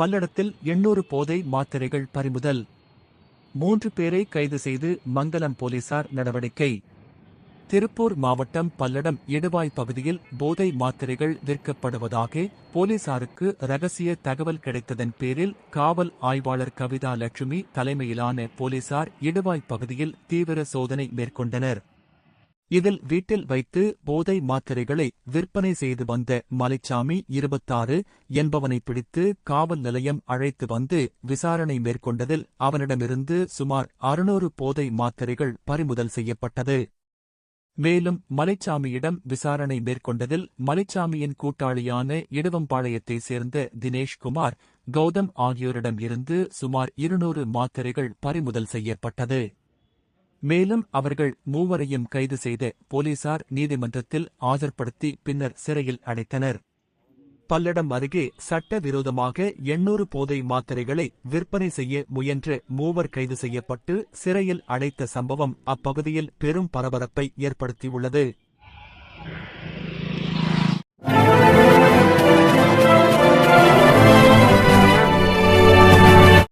பல்லடத்தில் எண்ணூறு போதை மாத்திரைகள் பறிமுதல். மூன்று பேரை கைது செய்து மங்கலம் போலீசார் நடவடிக்கை. திருப்பூர் மாவட்டம் பல்லடம் இடுவாய் பகுதியில் போதை மாத்திரைகள் விற்கப்படுவதாக போலீசாருக்கு ரகசிய தகவல் கிடைத்ததன் பேரில் காவல் ஆய்வாளர் கவிதா லட்சுமி தலைமையிலான போலீசார் இடுவாய் பகுதியில் தீவிர சோதனை மேற்கொண்டனர். இதில் வீட்டில் வைத்து போதை மாத்திரைகளை விற்பனை செய்து வந்த மலைச்சாமி இருபத்தாறு என்பவனை பிடித்து காவல் நிலையம் அழைத்து வந்து விசாரணை மேற்கொண்டதில் அவனிடமிருந்து சுமார் அறுநூறு போதை மாத்திரைகள் பறிமுதல் செய்யப்பட்டது. மேலும் மலைச்சாமியிடம் விசாரணை மேற்கொண்டதில் மலைச்சாமியின் கூட்டாளியான இடுவம்பாளையத்தைச் சேர்ந்த தினேஷ்குமார் கௌதம் ஆகியோரிடம் இருந்து சுமார் இருநூறு மாத்திரைகள் பறிமுதல் செய்யப்பட்டது. மேலும் அவர்கள் மூவரையும் கைது செய்த போலீசார் நீதிமன்றத்தில் ஆஜர்படுத்தி பின்னர் சிறையில் அடைத்தனர். பல்லடம் அருகே சட்டவிரோதமாக எண்ணூறு போதை மாத்திரைகளை விற்பனை செய்ய முயன்ற மூவர் கைது செய்யப்பட்டு சிறையில் அடைத்த சம்பவம் அப்பகுதியில் பெரும் பரபரப்பை ஏற்படுத்தியுள்ளது.